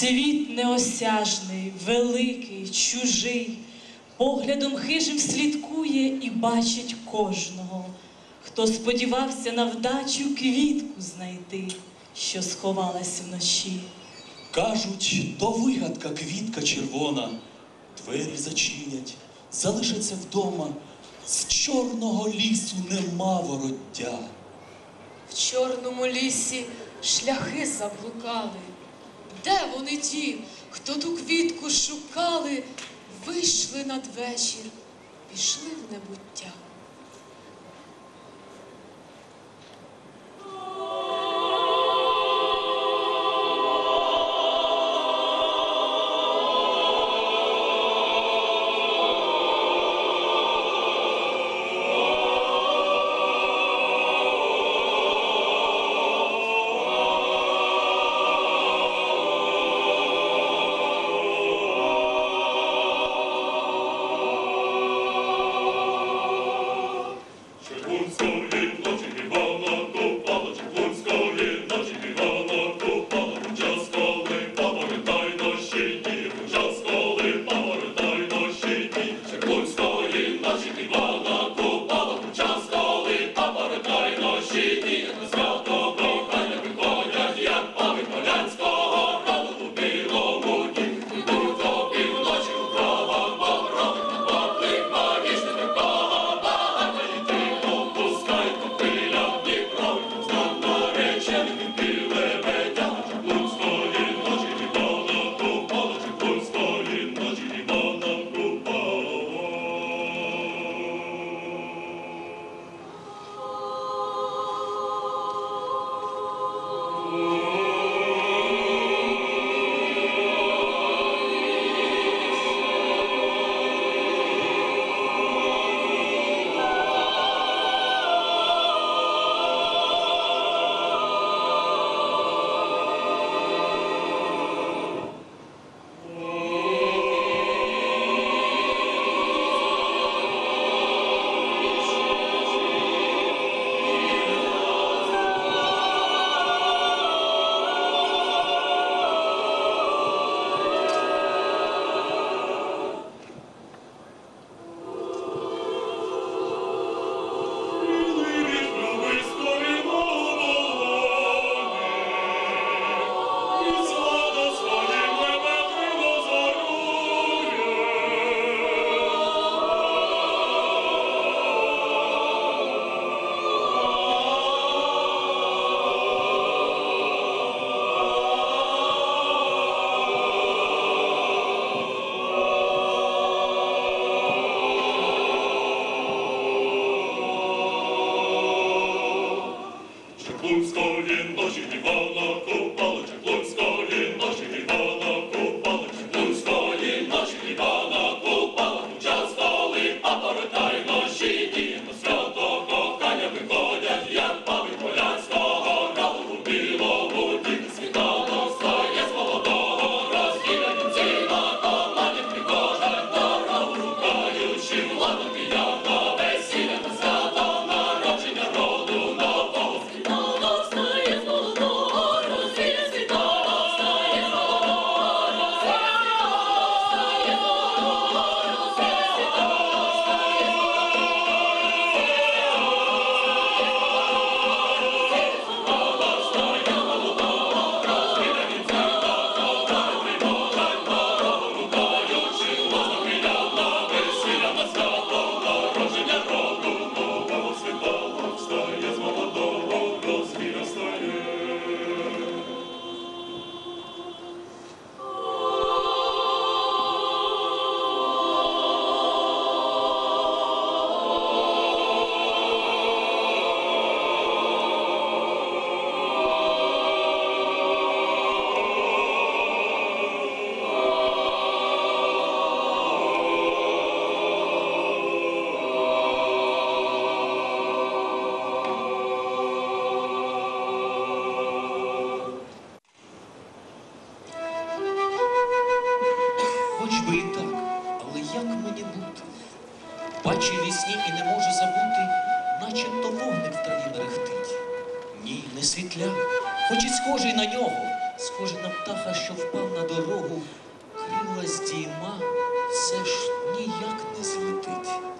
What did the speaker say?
Світ неосяжний, великий, чужий, поглядом хижим слідкує і бачить кожного, хто сподівався на вдачу квітку знайти, що сховалась вночі. Кажуть, то вигадка квітка червона, двері зачинять, залишаться вдома, з чорного лісу нема вороття. В чорному лісі шляхи заблукали. Де вони ті, хто ту квітку шукали, вийшли надвечір, пішли в небуття. світля, хоч і схожий на нього, схожий на птаха, що впав на дорогу, крила здійма, все ж ніяк не злетить.